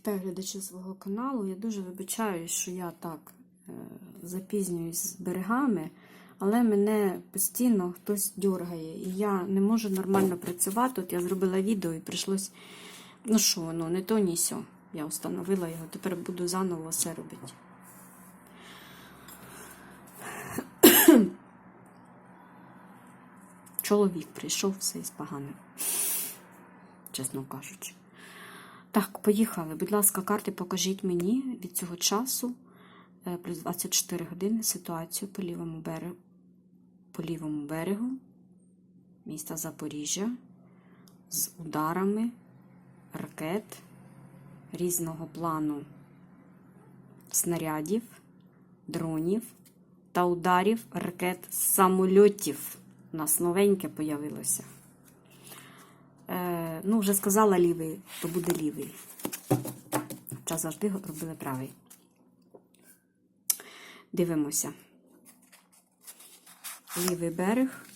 Вітаю глядачі свого каналу. Я дуже вибачаюсь, що я так е, запізнююсь з берегами, але мене постійно хтось дергає, і я не можу нормально працювати. От я зробила відео і прийшлось. Ну що, воно, не то, ні сьо. Я встановила його, тепер буду заново все робити. Чоловік прийшов все із поганим, чесно кажучи. Так, поїхали. Будь ласка, карти покажіть мені від цього часу, е, плюс 24 години, ситуацію по лівому берегу, по лівому берегу міста Запоріжжя з ударами ракет різного плану снарядів, дронів та ударів ракет самольотів. У нас новеньке появилося. Е, ну, вже сказала лівий, то буде лівий. Хоча завжди робили правий. Дивимося. Лівий берег.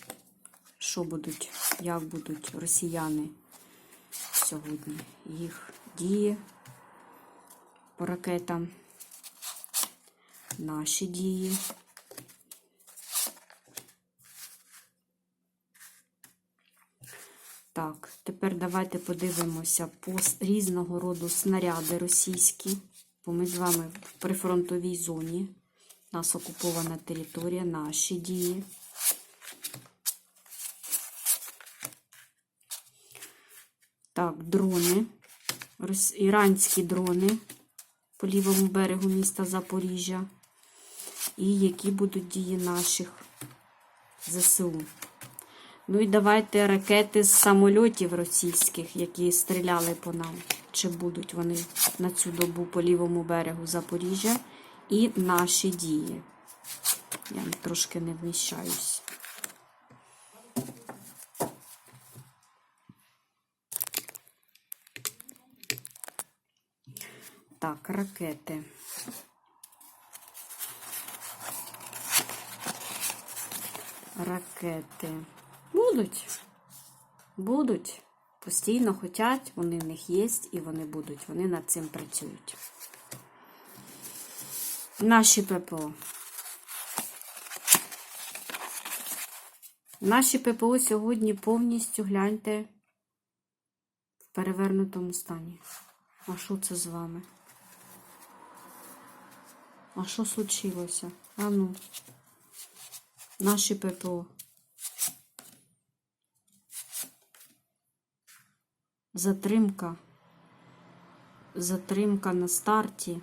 Що будуть, як будуть росіяни сьогодні? Їх дії по ракетам. Наші дії. Так, тепер давайте подивимося по різного роду снаряди російські, бо ми з вами в прифронтовій зоні. У нас окупована територія, наші дії. Так, дрони. Іранські дрони по лівому берегу міста Запоріжжя. І які будуть дії наших ЗСУ. Ну і давайте ракети з самольотів російських, які стріляли по нам. Чи будуть вони на цю добу по лівому берегу Запоріжжя і наші дії. Я трошки не вміщаюсь. Так, ракети. Ракети. Будуть. Будуть. Постійно хотять, вони в них є і вони будуть. Вони над цим працюють. Наші ППО. Наші ППО сьогодні повністю гляньте в перевернутому стані. А що це з вами? А що случилося? А ну. Наші ППО. Затримка. Затримка на старті,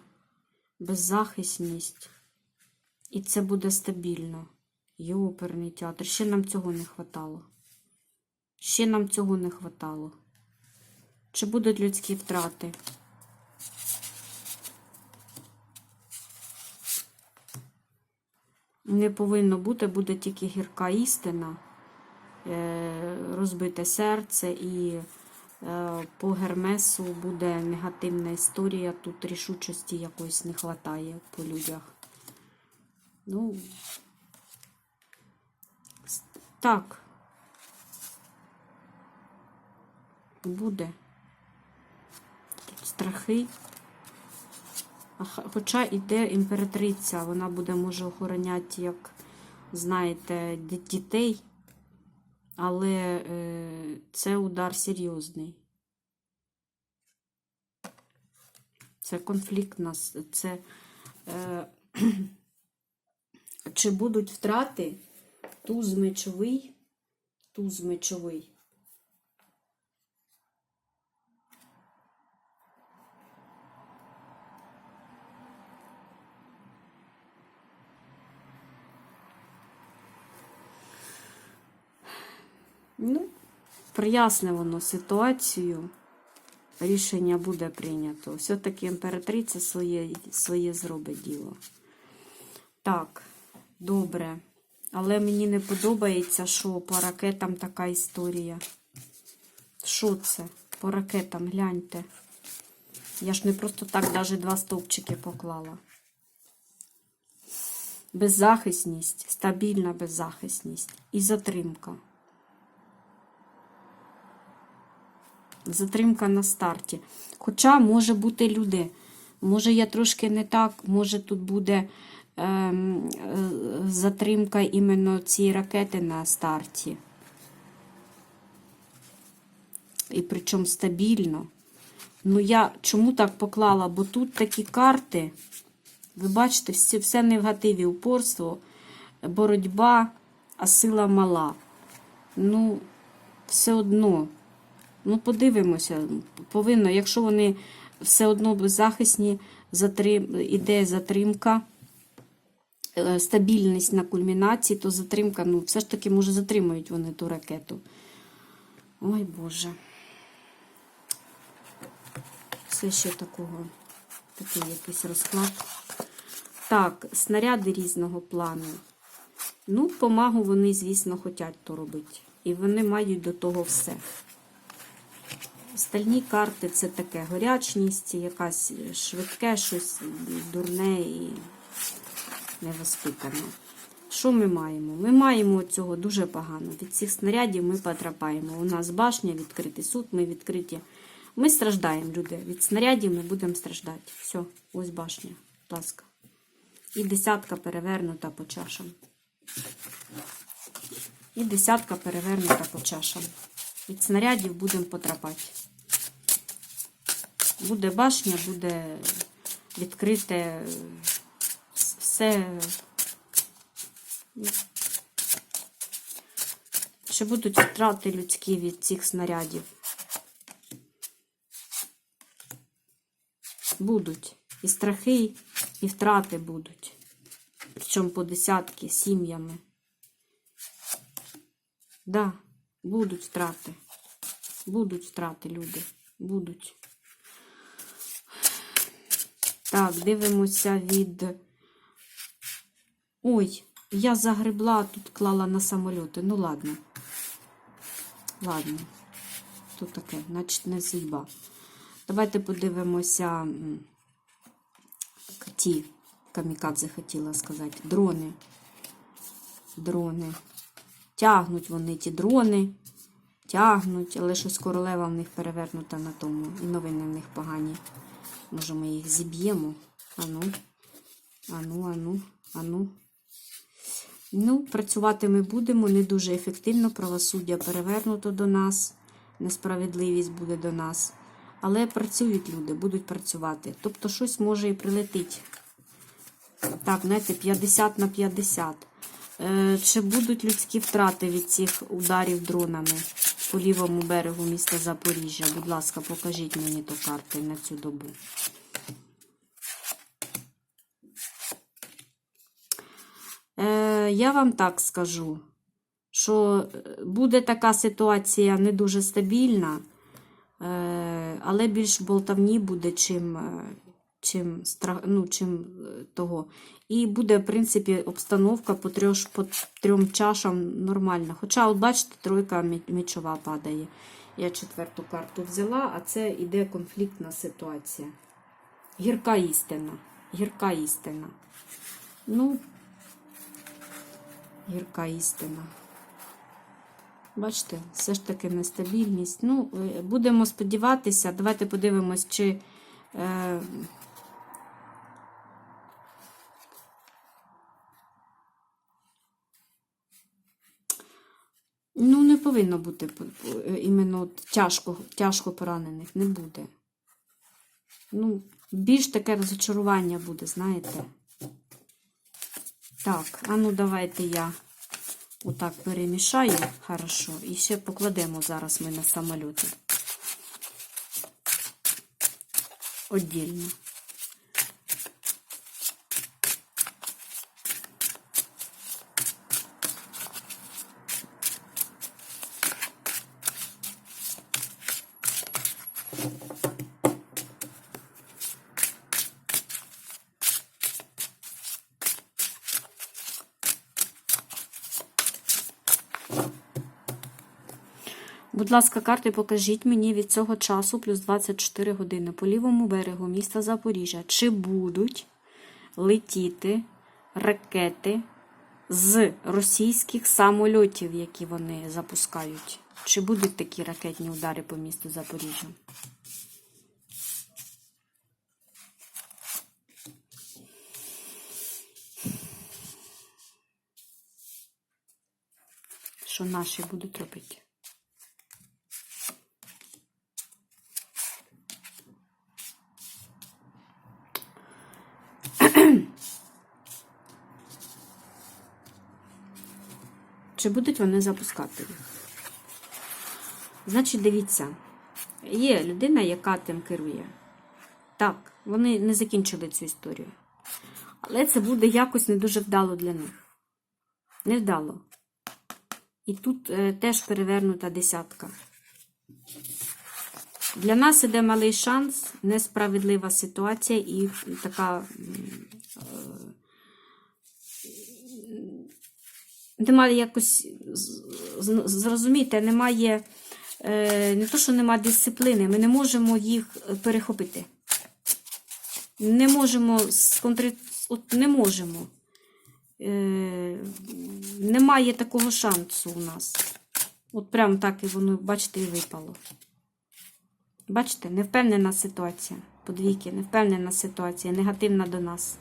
беззахисність. І це буде стабільно. Йоперний театр. Ще нам цього не хватало. Ще нам цього не хватало. Чи будуть людські втрати? Не повинно бути, буде тільки гірка істина, е, розбите серце і по Гермесу буде негативна історія. Тут рішучості якоїсь не вистачає по людях. Ну, так. Буде. Тут страхи. Хоча іде імператриця, вона буде може охороняти, як знаєте, дітей, але е, це удар серйозний. Це конфлікт нас. Це, е, чи будуть втрати? Туз мечовий, туз мечовий. Ну, проясне воно ситуацію. Рішення буде прийнято. Все-таки імператриця своє, своє зробить діло. Так, добре. Але мені не подобається, що по ракетам така історія. Що це? По ракетам, гляньте. Я ж не просто так навіть два стовпчики поклала. Беззахисність, стабільна беззахисність і затримка. Затримка на старті. Хоча може бути люди. Може, я трошки не так, може тут буде ем, е, затримка іменно цієї ракети на старті. І причому стабільно. Ну, я чому так поклала? Бо тут такі карти. Ви бачите, все, все негативі. Упорство, боротьба, а сила мала. Ну, все одно. Ну, подивимося. Повинно, якщо вони все одно беззахисні, затрим... іде затримка, е, стабільність на кульмінації, то затримка, ну, все ж таки, може, затримують вони ту ракету. Ой, Боже. Все ще такого, такий якийсь розклад. Так, снаряди різного плану. Ну, помагу вони, звісно, хочуть то робити. І вони мають до того все. Стальні карти це таке горячність, якась швидке щось дурне і невоспитане. Що ми маємо? Ми маємо цього дуже погано. Від цих снарядів ми потрапаємо. У нас башня, відкритий суд, ми відкриті. Ми страждаємо, люди. Від снарядів ми будемо страждати. Все, ось башня, будь ласка. І десятка перевернута по чашам. І десятка перевернута по чашам. Від снарядів будемо потрапати. Буде башня, буде відкрите все. Що будуть втрати людські від цих снарядів. Будуть. І страхи, і втрати будуть. Причому по десятки сім'ями. Да, будуть втрати. Будуть втрати, люди. Будуть. Так, дивимося від. Ой, я загребла, тут клала на самольоти. Ну, ладно. Ладно. Тут таке, значить, не зійба. Давайте подивимося ті камікадзе хотіла сказати. Дрони. Дрони. Тягнуть вони ті дрони. Тягнуть, але щось королева в них перевернута на тому. І новини в них погані. Може, ми їх зіб'ємо. Ану, ану, ану, ану. Ну, працювати ми будемо не дуже ефективно. Правосуддя перевернуто до нас. Несправедливість буде до нас. Але працюють люди, будуть працювати. Тобто щось може і прилетить. Так, знаєте, 50 на 50. Е, Чи будуть людські втрати від цих ударів дронами по лівому берегу міста Запоріжжя? Будь ласка, покажіть мені то карти на цю добу. Е, Я вам так скажу, що буде така ситуація не дуже стабільна, е, але більш болтавні буде, чим, е, чим, ну, чим е, того. І буде, в принципі, обстановка по, трьош, по трьом чашам нормальна. Хоча, от бачите, тройка мічова падає. Я четверту карту взяла, а це іде конфліктна ситуація. Гірка істина. Гірка істина. Ну, гірка істина. Бачите, все ж таки нестабільність. Ну, е, будемо сподіватися. Давайте подивимось, чи. Е, Ну, не повинно бути е, іменно тяжко, тяжко поранених. Не буде. Ну, більш таке розочарування буде, знаєте. Так, а ну давайте я отак перемішаю. Хорошо. І ще покладемо зараз ми на самоліти. Отдільно. Будь ласка, карти покажіть мені від цього часу плюс 24 години по лівому берегу міста Запоріжжя. Чи будуть летіти ракети з російських самольотів, які вони запускають. Чи будуть такі ракетні удари по місту Запоріжжя? Що наші будуть робити? Чи будуть вони запускати їх? Значить, дивіться, є людина, яка тим керує. Так, вони не закінчили цю історію. Але це буде якось не дуже вдало для них. Невдало. І тут е, теж перевернута десятка. Для нас іде малий шанс, несправедлива ситуація і така. м, е, Немає якось, зрозумійте, немає е, не то, що немає дисципліни, ми не можемо їх перехопити. Не можемо сконтри... От не можемо. Е, немає такого шансу у нас. От прям так і воно, бачите, і випало. Бачите, невпевнена ситуація. Подвійки, невпевнена ситуація, негативна до нас.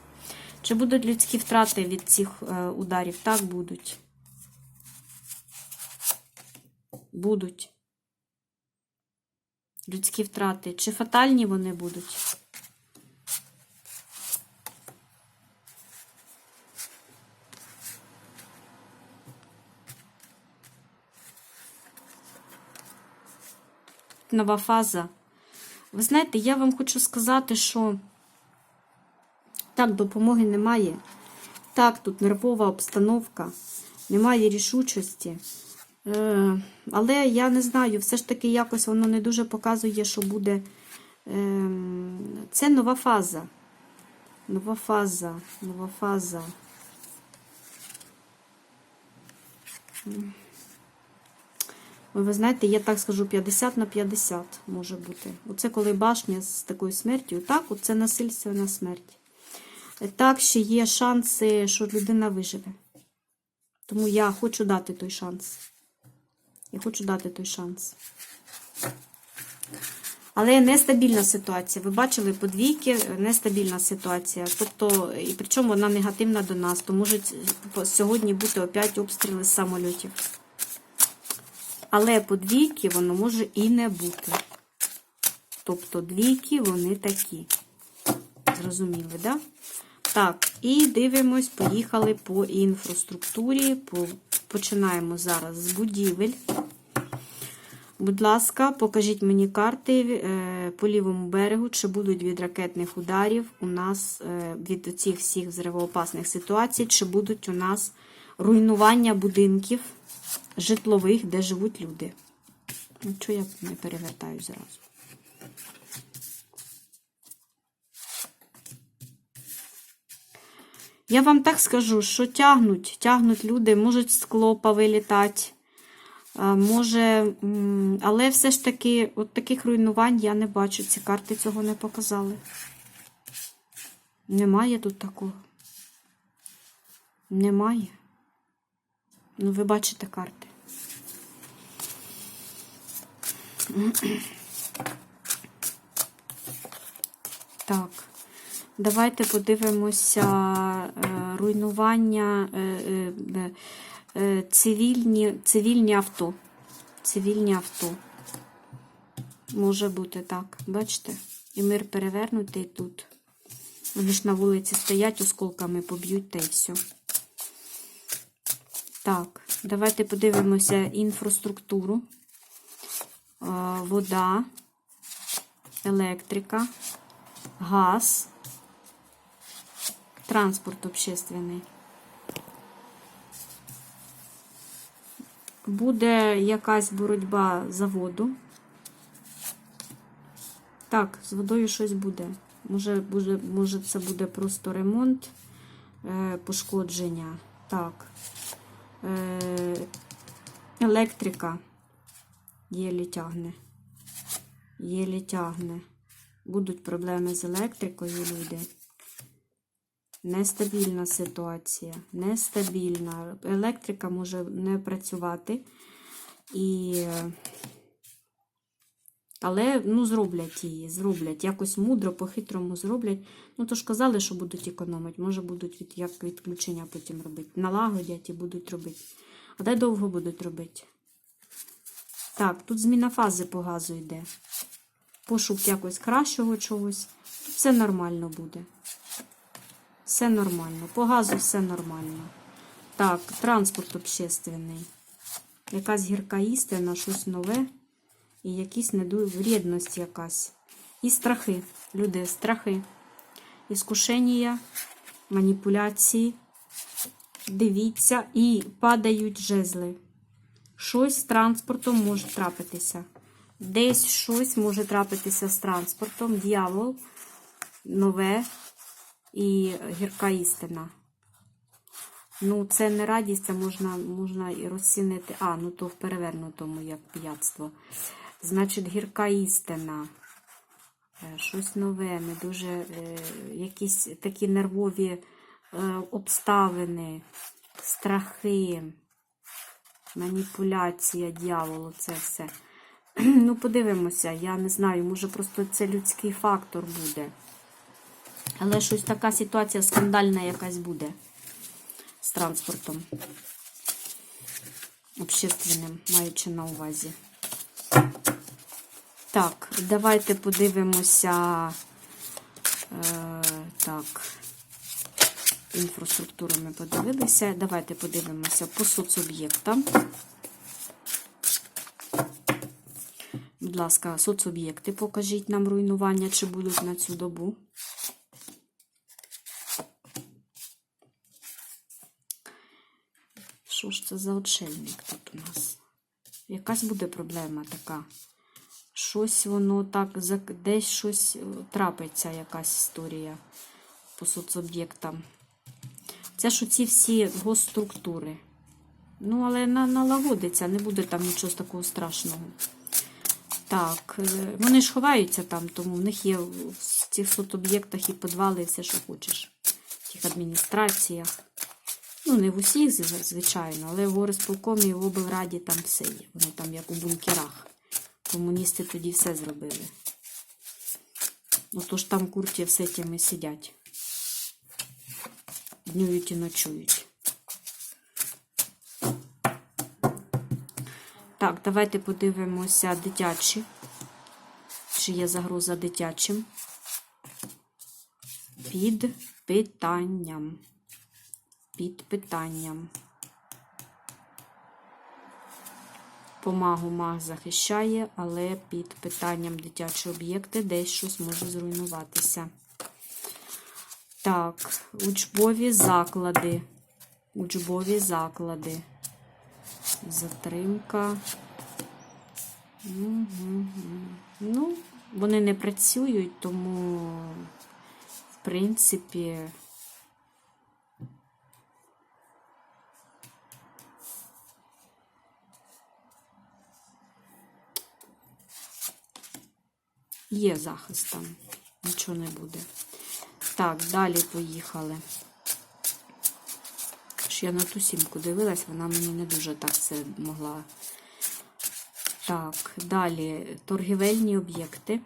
Чи будуть людські втрати від цих е, ударів? Так, будуть. Будуть. Людські втрати. Чи фатальні вони будуть? Нова фаза. Ви знаєте, я вам хочу сказати, що так, допомоги немає. Так, тут нервова обстановка, немає рішучості. Е, але я не знаю, все ж таки якось воно не дуже показує, що буде. Е, це нова фаза. Нова фаза, нова фаза. Ви знаєте, я так скажу, 50 на 50 може бути. Оце коли башня з такою смертю, так, оце насильственна смерть. Так, ще є шанси, що людина виживе. Тому я хочу дати той шанс. Я хочу дати той шанс. Але нестабільна ситуація. Ви бачили подвійки, нестабільна ситуація. Тобто, і причому вона негативна до нас, то можуть сьогодні бути опять обстріли з самольотів. Але подвійки воно може і не бути. Тобто двійки вони такі. Зрозуміли? Да? Так, і дивимось, поїхали по інфраструктурі. По... Починаємо зараз з будівель. Будь ласка, покажіть мені карти е, по лівому берегу, чи будуть від ракетних ударів у нас е, від цих всіх взривоопасних ситуацій, чи будуть у нас руйнування будинків житлових, де живуть люди. Ну, Чого я не перевертаю зразу? Я вам так скажу, що тягнуть, тягнуть люди, можуть скло повилітати, може, але все ж таки, от таких руйнувань я не бачу. Ці карти цього не показали. Немає тут такого. Немає. Ну, ви бачите карти. Так. Давайте подивимося е, руйнування е, е, цивільні, цивільні авто. Цивільні авто. Може бути так. Бачите? І мир перевернутий тут. Вони ж на вулиці стоять, осколками поб'ють та й все. Так, давайте подивимося інфраструктуру. Вода, електрика, газ. Транспорт общественний. Буде якась боротьба за воду. Так, з водою щось буде. Може, буде, може це буде просто ремонт, е, пошкодження. Так. Е, електрика. Єлі тягне. Єлі тягне. Будуть проблеми з електрикою, люди. Нестабільна ситуація. Нестабільна. Електрика може не працювати. І... Але ну, зроблять її, зроблять. Якось мудро, по-хитрому зроблять. Ну, то ж казали, що будуть економити. Може, будуть від, як відключення потім робити. Налагодять і будуть робити. А де довго будуть робити? Так, тут зміна фази по газу йде. Пошук якось кращого чогось. Все нормально буде. Все нормально. По газу все нормально. Так, транспорт общественний. Якась гірка істина, щось нове. І якісь неду... вредність якась. І страхи. Люди, страхи. Іскушення, маніпуляції. Дивіться, і падають жезли. Щось з транспортом може трапитися. Десь щось може трапитися з транспортом. Дьявол, нове і гірка істина. Ну, це не радість, це можна, можна і розцінити. А, ну то в перевернутому, як п'ятство. Значить, гірка істина. Е, Щось нове, не дуже е, якісь такі нервові е, обставини, страхи, маніпуляція, дьяволу, це все. Ну, подивимося, я не знаю, може просто це людський фактор буде. Але щось така ситуація скандальна якась буде з транспортом общественним, маючи на увазі. Так, давайте подивимося. Е, так, інфраструктуру ми подивилися. Давайте подивимося по соцоб'єктам. Будь ласка, соцоб'єкти покажіть нам руйнування, чи будуть на цю добу. Що ж це за отшельник тут у нас? Якась буде проблема така. Щось воно так, десь щось е, трапиться, якась історія по соцоб'єктам. Це ж оці всі госструктури. Ну, але на, налагодиться, не буде там нічого такого страшного. Так, е, вони ж ховаються там, тому в них є в цих соцоб'єктах і підвали, і все, що хочеш. В тих адміністраціях. Ну, не в усіх, звичайно, але в горисполкомі і в облраді там все є. Вони там як у бункерах. Комуністи тоді все зробили. Отож там курті все тими сидять. Днюють і ночують. Так, давайте подивимося дитячі. Чи є загроза дитячим? Під питанням. Під питанням. Помагу маг захищає, але під питанням дитячі об'єкти десь щось може зруйнуватися. Так, учбові заклади. Учбові заклади. Затримка. Угу. Ну, вони не працюють, тому, в принципі, є захист там. Нічого не буде. Так, далі поїхали. Я на ту сімку дивилась, вона мені не дуже так це могла. Так, далі торгівельні об'єкти.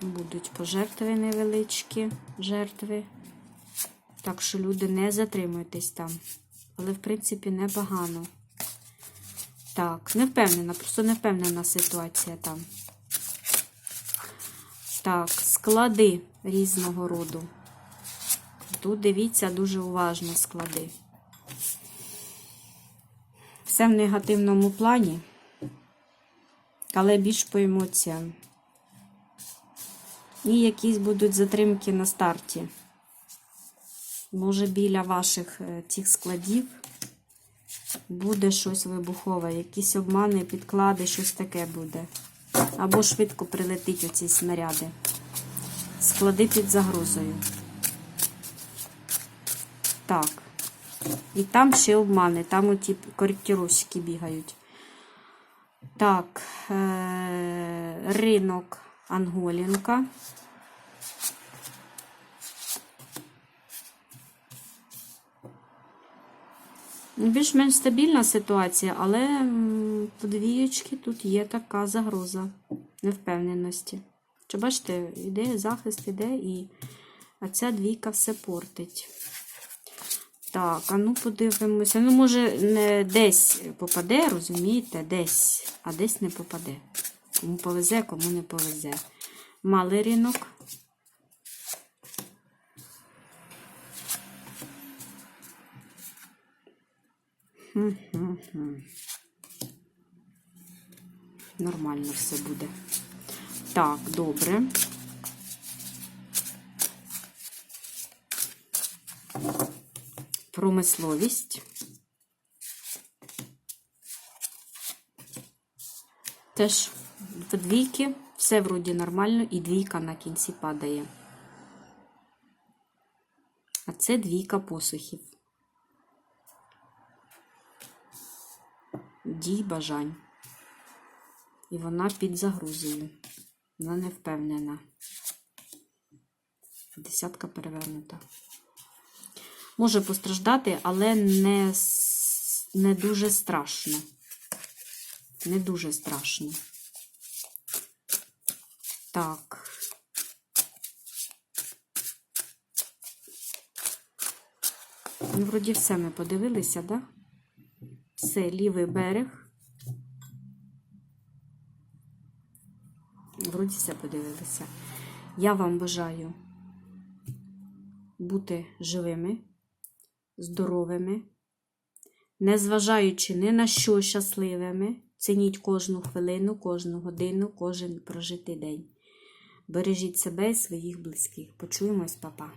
Будуть пожертви невеличкі жертви. Так що люди не затримуйтесь там. Але, в принципі, непогано. Так, не впевнена, просто не впевнена ситуація там. Так, склади різного роду. Тут дивіться дуже уважно склади. Все в негативному плані, але більш по емоціям. І якісь будуть затримки на старті. Може, біля ваших е, цих складів буде щось вибухове, якісь обмани, підклади, щось таке буде або швидко прилетить оці снаряди. Склади під загрозою. Так. І там ще обмани, там оті коректіровщики бігають. Так, е, ринок Анголінка. Більш-менш стабільна ситуація, але м, по двієчки тут є така загроза невпевненості. Чи бачите, іде захист іде, і а ця двійка все портить. Так, а ну подивимося. Ну, може, не десь попаде, розумієте, десь, а десь не попаде. Кому повезе, кому не повезе. Малий ринок. Хм-хм-хм. Нормально все буде. Так, добре. Промисловість. Теж в двійки все вроді нормально, і двійка на кінці падає. А це двійка посухів. Дій бажань. І вона під загрузою. Вона не впевнена. Десятка перевернута. Може постраждати, але не, не дуже страшно. Не дуже страшно. Так. Ну, вроді все ми подивилися, да? Все, лівий берег. Все подивилися. Я вам бажаю бути живими, здоровими, незважаючи ні на що щасливими. Цініть кожну хвилину, кожну годину, кожен прожитий день. Бережіть себе і своїх близьких. Почуємось, папа.